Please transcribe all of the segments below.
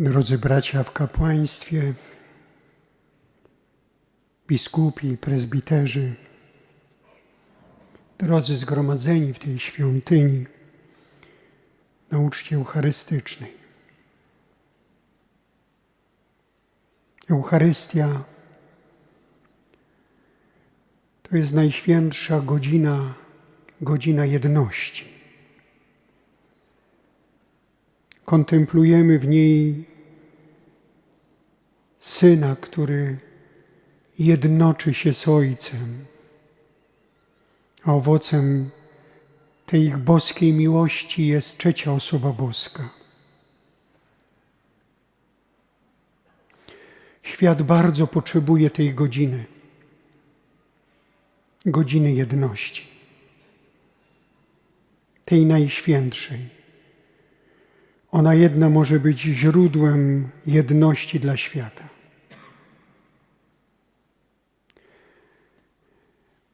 Drodzy bracia w kapłaństwie, biskupi, prezbiterzy, drodzy zgromadzeni w tej świątyni na uczcie eucharystycznej. Eucharystia to jest najświętsza godzina, godzina jedności. Kontemplujemy w niej Syna, który jednoczy się z Ojcem, a owocem tej ich boskiej miłości jest trzecia osoba boska. Świat bardzo potrzebuje tej godziny, godziny jedności, tej najświętszej. Ona jedna może być źródłem jedności dla świata.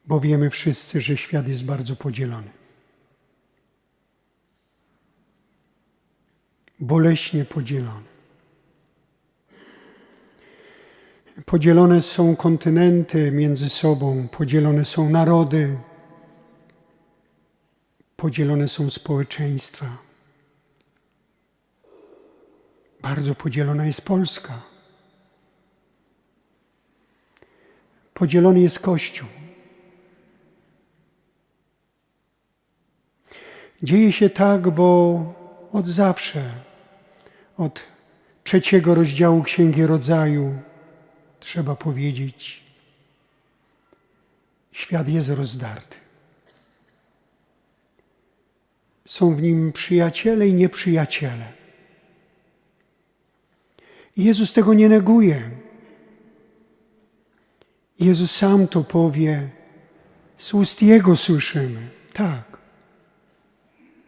Bo wiemy wszyscy, że świat jest bardzo podzielony. Boleśnie podzielony. Podzielone są kontynenty między sobą, podzielone są narody, podzielone są społeczeństwa. Bardzo podzielona jest Polska. Podzielony jest Kościół. Dzieje się tak, bo od zawsze, od trzeciego rozdziału Księgi Rodzaju, trzeba powiedzieć, świat jest rozdarty. Są w nim przyjaciele i nieprzyjaciele. Jezus tego nie neguje. Jezus sam to powie, z ust Jego słyszymy. Tak.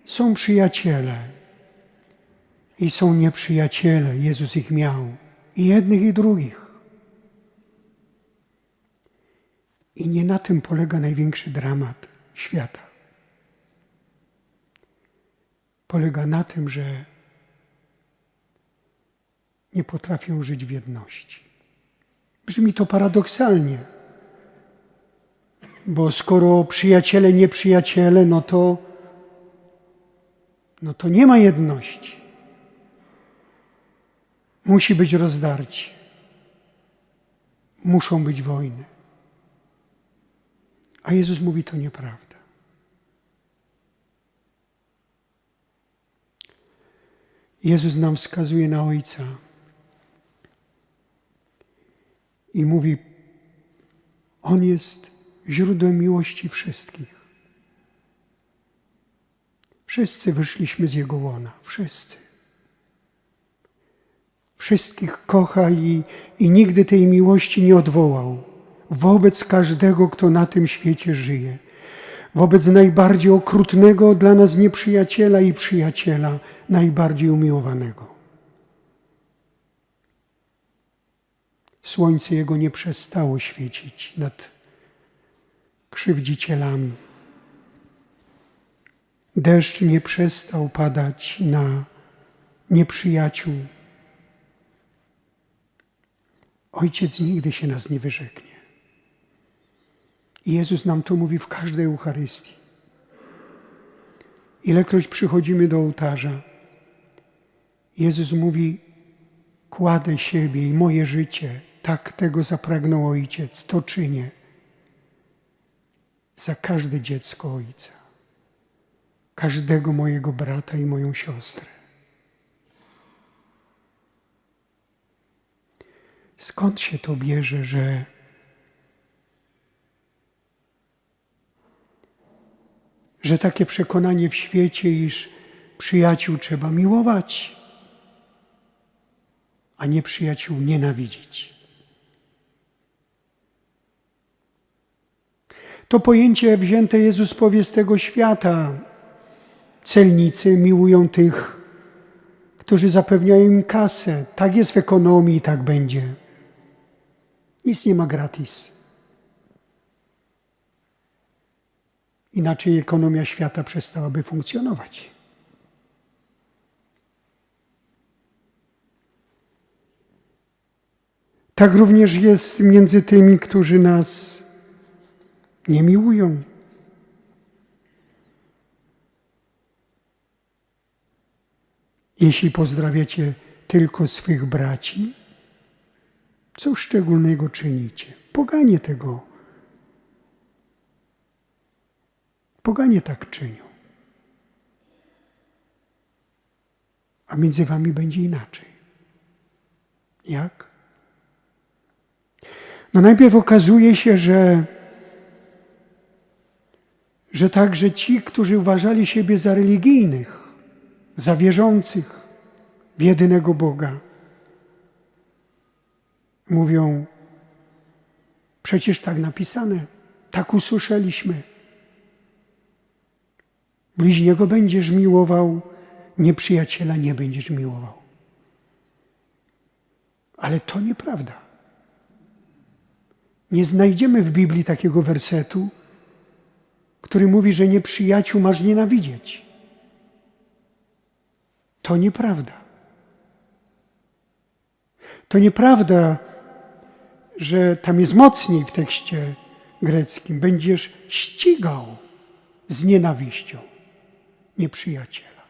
Są przyjaciele i są nieprzyjaciele. Jezus ich miał. I jednych, i drugich. I nie na tym polega największy dramat świata. Polega na tym, że nie potrafią żyć w jedności. Brzmi to paradoksalnie, bo skoro przyjaciele, nieprzyjaciele, no to, no to nie ma jedności. Musi być rozdarcie. Muszą być wojny. A Jezus mówi, to nieprawda. Jezus nam wskazuje na Ojca i mówi: On jest źródłem miłości wszystkich. Wszyscy wyszliśmy z Jego łona, wszyscy. Wszystkich kocha i, i nigdy tej miłości nie odwołał wobec każdego, kto na tym świecie żyje. Wobec najbardziej okrutnego dla nas nieprzyjaciela i przyjaciela, najbardziej umiłowanego. Słońce jego nie przestało świecić nad krzywdzicielami. Deszcz nie przestał padać na nieprzyjaciół. Ojciec nigdy się nas nie wyrzeknie. I Jezus nam to mówi w każdej Eucharystii. Ilekroć przychodzimy do ołtarza, Jezus mówi: Kładę siebie i moje życie tak tego zapragnął Ojciec, to czynię za każde dziecko Ojca, każdego mojego brata i moją siostrę. Skąd się to bierze, że że takie przekonanie w świecie, iż przyjaciół trzeba miłować, a nie przyjaciół nienawidzić. To pojęcie wzięte Jezus powie z tego świata. Celnicy miłują tych, którzy zapewniają im kasę. Tak jest w ekonomii, tak będzie. Nic nie ma gratis. Inaczej ekonomia świata przestałaby funkcjonować. Tak również jest między tymi, którzy nas nie miłują. Jeśli pozdrawiacie tylko swych braci, co szczególnego czynicie? Poganie tego. Poganie tak czynią. A między wami będzie inaczej. Jak? No najpierw okazuje się, że, że także ci, którzy uważali siebie za religijnych, za wierzących w jedynego Boga, mówią, przecież tak napisane, tak usłyszeliśmy. Bliźniego będziesz miłował, nieprzyjaciela nie będziesz miłował. Ale to nieprawda. Nie znajdziemy w Biblii takiego wersetu, który mówi, że nieprzyjaciół masz nienawidzieć. To nieprawda. To nieprawda, że tam jest mocniej w tekście greckim. Będziesz ścigał z nienawiścią nieprzyjaciela.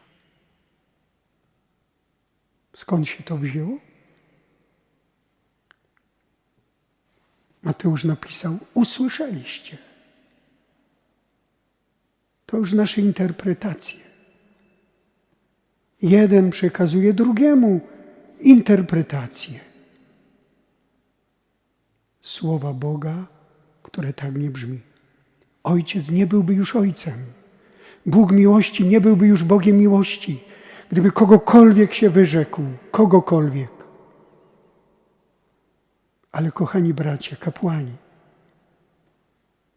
Skąd się to wzięło? Mateusz napisał: Usłyszeliście. To już nasze interpretacje. Jeden przekazuje drugiemu interpretację słowa Boga, które tak nie brzmi. Ojciec nie byłby już ojcem. Bóg miłości nie byłby już Bogiem miłości, gdyby kogokolwiek się wyrzekł, kogokolwiek. Ale kochani bracia, kapłani,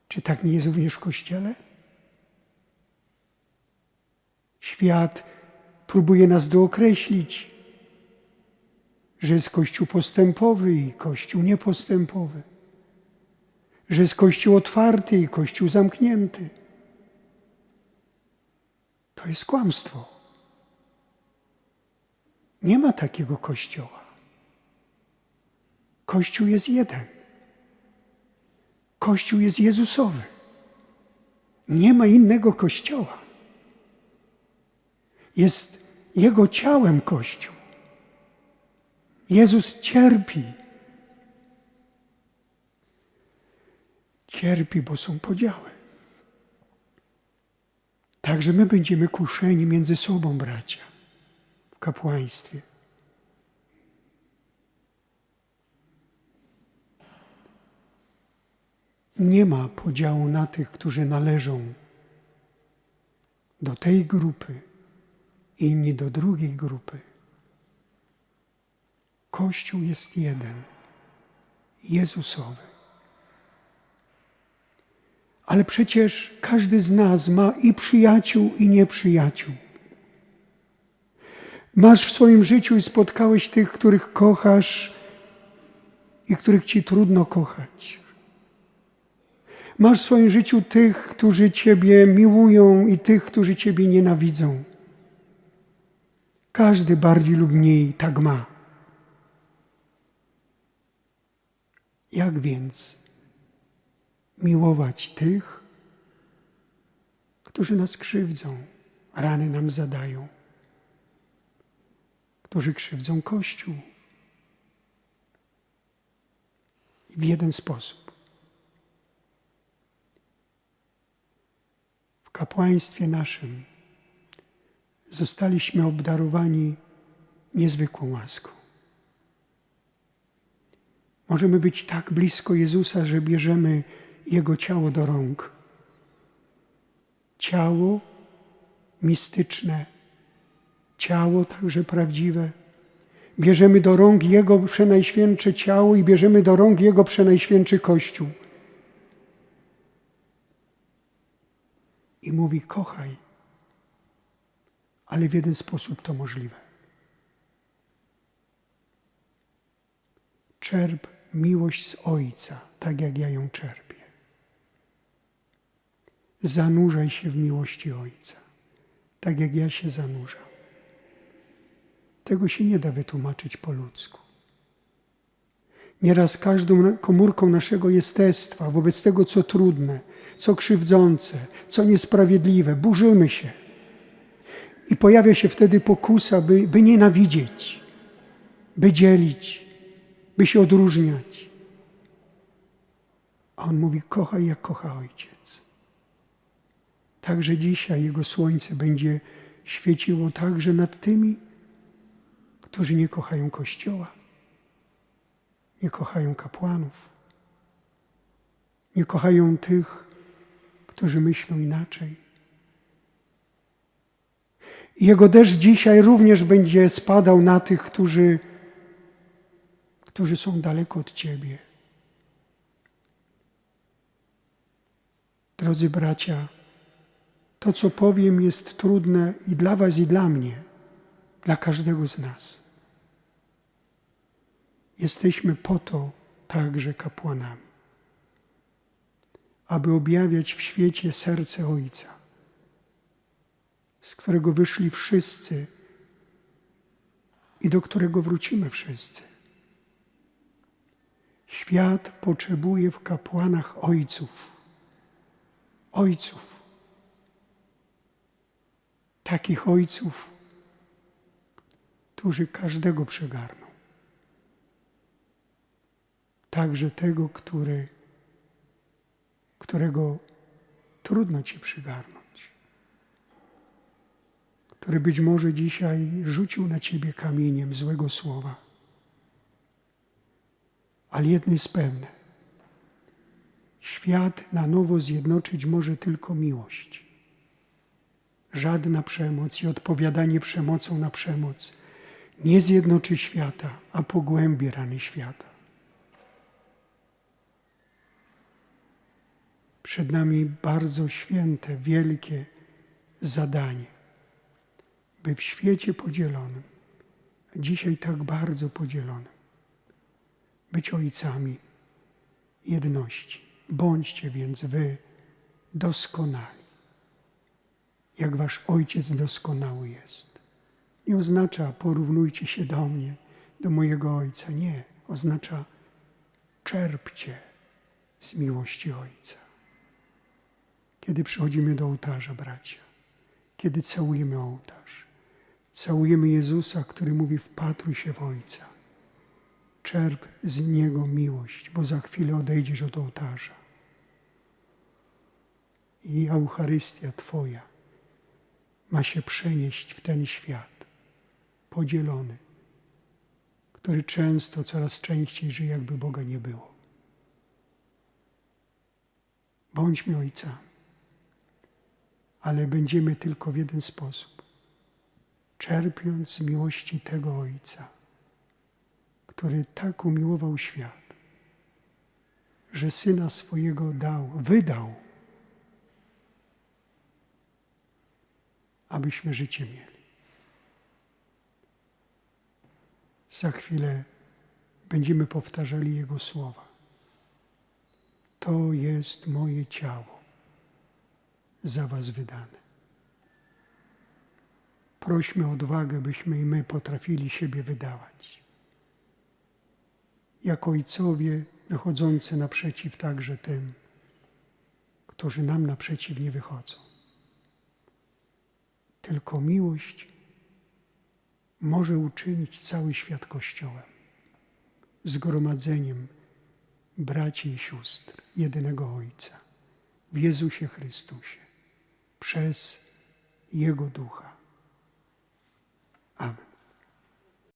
czy tak nie jest również w Kościele? Świat próbuje nas dookreślić, że jest Kościół postępowy i Kościół niepostępowy, że jest Kościół otwarty i Kościół zamknięty. To jest kłamstwo. Nie ma takiego Kościoła. Kościół jest jeden. Kościół jest Jezusowy. Nie ma innego Kościoła. Jest Jego ciałem Kościół. Jezus cierpi. Cierpi, bo są podziały. Także my będziemy kuszeni między sobą, bracia, w kapłaństwie. Nie ma podziału na tych, którzy należą do tej grupy, inni do drugiej grupy. Kościół jest jeden, Jezusowy. Ale przecież każdy z nas ma i przyjaciół, i nieprzyjaciół. Masz w swoim życiu i spotkałeś tych, których kochasz i których ci trudno kochać. Masz w swoim życiu tych, którzy Ciebie miłują i tych, którzy Ciebie nienawidzą. Każdy bardziej lub mniej tak ma. Jak więc miłować tych, którzy nas krzywdzą, rany nam zadają, którzy krzywdzą Kościół? W jeden sposób. W kapłaństwie naszym zostaliśmy obdarowani niezwykłą łaską. Możemy być tak blisko Jezusa, że bierzemy Jego ciało do rąk. Ciało mistyczne, ciało także prawdziwe. Bierzemy do rąk Jego przenajświętsze ciało i bierzemy do rąk Jego przenajświętszy Kościół. I mówi: Kochaj, ale w jeden sposób to możliwe. Czerp miłość z Ojca, tak jak ja ją czerpię. Zanurzaj się w miłości Ojca, tak jak ja się zanurzam. Tego się nie da wytłumaczyć po ludzku. Nieraz każdą komórką naszego jestestwa, wobec tego, co trudne, co krzywdzące, co niesprawiedliwe, burzymy się. I pojawia się wtedy pokusa, by, by nienawidzieć, by dzielić, by się odróżniać. A on mówi: Kochaj, jak kocha ojciec. Także dzisiaj Jego słońce będzie świeciło także nad tymi, którzy nie kochają Kościoła, nie kochają kapłanów, nie kochają tych, którzy myślą inaczej. Jego deszcz dzisiaj również będzie spadał na tych, którzy, którzy są daleko od Ciebie. Drodzy bracia, to, co powiem, jest trudne i dla Was, i dla mnie, dla każdego z nas. Jesteśmy po to także kapłanami, aby objawiać w świecie serce Ojca, z którego wyszli wszyscy i do którego wrócimy wszyscy. Świat potrzebuje w kapłanach ojców. Ojców takich ojców, którzy każdego przygarną. Także tego, który, którego trudno ci przygarnąć, który być może dzisiaj rzucił na ciebie kamieniem złego słowa. Ale jedno jest pewne: świat na nowo zjednoczyć może tylko miłość. Żadna przemoc i odpowiadanie przemocą na przemoc nie zjednoczy świata, a pogłębi rany świata. Przed nami bardzo święte, wielkie zadanie, by w świecie podzielonym, dzisiaj tak bardzo podzielonym, być ojcami jedności. Bądźcie więc wy doskonali jak wasz ojciec doskonały jest. Nie oznacza porównujcie się do mnie, do mojego ojca. Nie, oznacza czerpcie z miłości ojca. Kiedy przychodzimy do ołtarza, bracia, kiedy całujemy ołtarz, całujemy Jezusa, który mówi: Wpatruj się w ojca. Czerp z niego miłość, bo za chwilę odejdziesz od ołtarza. I Eucharystia Twoja ma się przenieść w ten świat podzielony, który często coraz częściej żyje, jakby Boga nie było. Bądźmy ojcami, ale będziemy tylko w jeden sposób. Czerpiąc z miłości tego Ojca, który tak umiłował świat, że syna swojego dał, wydał abyśmy życie mieli. Za chwilę będziemy powtarzali Jego słowa. To jest moje ciało za Was wydane. Prośmy o odwagę, byśmy i my potrafili siebie wydawać. Jak ojcowie wychodzący naprzeciw także tym, którzy nam naprzeciw nie wychodzą. Tylko miłość może uczynić cały świat Kościołem, zgromadzeniem braci i sióstr jedynego Ojca w Jezusie Chrystusie przez Jego Ducha. Amen.